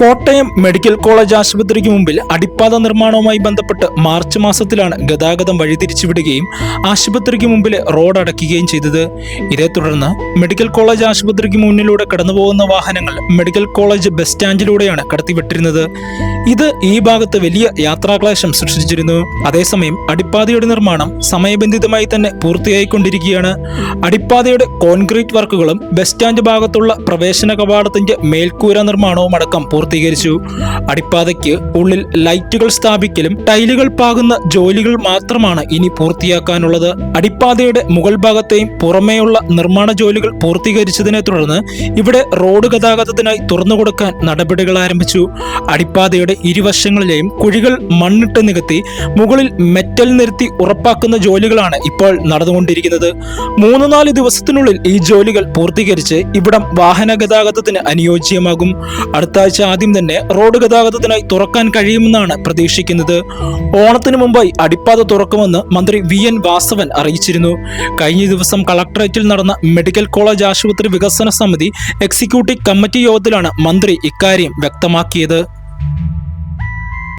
Kottayam medical college ആശുപത്രിക്ക് മുമ്പിൽ അടിപ്പാത നിർമ്മാണവുമായി ബന്ധപ്പെട്ട് മാർച്ച് മാസത്തിലാണ് ഗതാഗതം വഴിതിരിച്ചുവിടുകയും ആശുപത്രിക്ക് മുമ്പിൽ റോഡ് അടയ്ക്കുകയും ചെയ്തത്. ഇതേ തുടർന്ന് മെഡിക്കൽ കോളേജ് ആശുപത്രിക്ക് മുന്നിലൂടെ കടന്നുപോകുന്ന വാഹനങ്ങൾ മെഡിക്കൽ കോളേജ് ബസ് സ്റ്റാൻഡിലൂടെയാണ് കടത്തിവിട്ടിരുന്നത്. ഇത് ഈ ഭാഗത്ത് വലിയ യാത്രാക്ലേശം സൃഷ്ടിച്ചിരുന്നു. അതേസമയം അടിപ്പാതയുടെ നിർമ്മാണം സമയബന്ധിതമായി തന്നെ പൂർത്തിയായിക്കൊണ്ടിരിക്കുകയാണ്. അടിപ്പാതയുടെ കോൺക്രീറ്റ് വർക്കുകളും ബസ് സ്റ്റാൻഡ് ഭാഗത്തുള്ള പ്രവേശന കവാടത്തിന്റെ മേൽക്കൂര നിർമ്മാണവും അടക്കം പൂർത്തീകരിച്ചു അടിപ്പാതയ്ക്ക് ഉള്ളിൽ ലൈറ്റുകൾ സ്ഥാപിക്കലും ടൈലുകൾ പാകുന്ന ജോലികൾ മാത്രമാണ് ഇനി പൂർത്തിയാക്കാനുള്ളത്. അടിപ്പാതയുടെ മുകൾ ഭാഗത്തെയും പുറമേയുള്ള നിർമ്മാണ ജോലികൾ പൂർത്തീകരിച്ചതിനെ തുടർന്ന് ഇവിടെ റോഡ് ഗതാഗതത്തിനായി തുറന്നുകൊടുക്കാൻ നടപടികൾ ആരംഭിച്ചു. അടിപ്പാതയുടെ ഇരുവശങ്ങളിലെയും കുഴികൾ മണ്ണിട്ട് നികത്തി മുകളിൽ മെറ്റൽ നിരത്തി ഉറപ്പാക്കുന്ന ജോലികളാണ് ഇപ്പോൾ നടന്നുകൊണ്ടിരിക്കുന്നത്. മൂന്ന് നാല് ദിവസത്തിനുള്ളിൽ ഈ ജോലികൾ പൂർത്തീകരിച്ച് ഇവിടം വാഹന ഗതാഗതത്തിന് അനുയോജ്യമാകും. അടുത്ത ആഴ്ച ആദ്യം തന്നെ റോഡ് ഗതാഗതത്തിനായി തുറക്കാൻ കഴിയുമെന്നാണ് പ്രതീക്ഷിക്കുന്നത്. ഓണത്തിന് മുമ്പായി അടിപ്പാത തുറക്കുമെന്ന് മന്ത്രി വി എൻ വാസവൻ അറിയിച്ചിരുന്നു. കഴിഞ്ഞ ദിവസം കളക്ടറേറ്റിൽ നടന്ന മെഡിക്കൽ കോളേജ് ആശുപത്രി വികസന സമിതി എക്സിക്യൂട്ടീവ് കമ്മിറ്റി യോഗത്തിലാണ് മന്ത്രി ഇക്കാര്യം വ്യക്തമാക്കിയത്.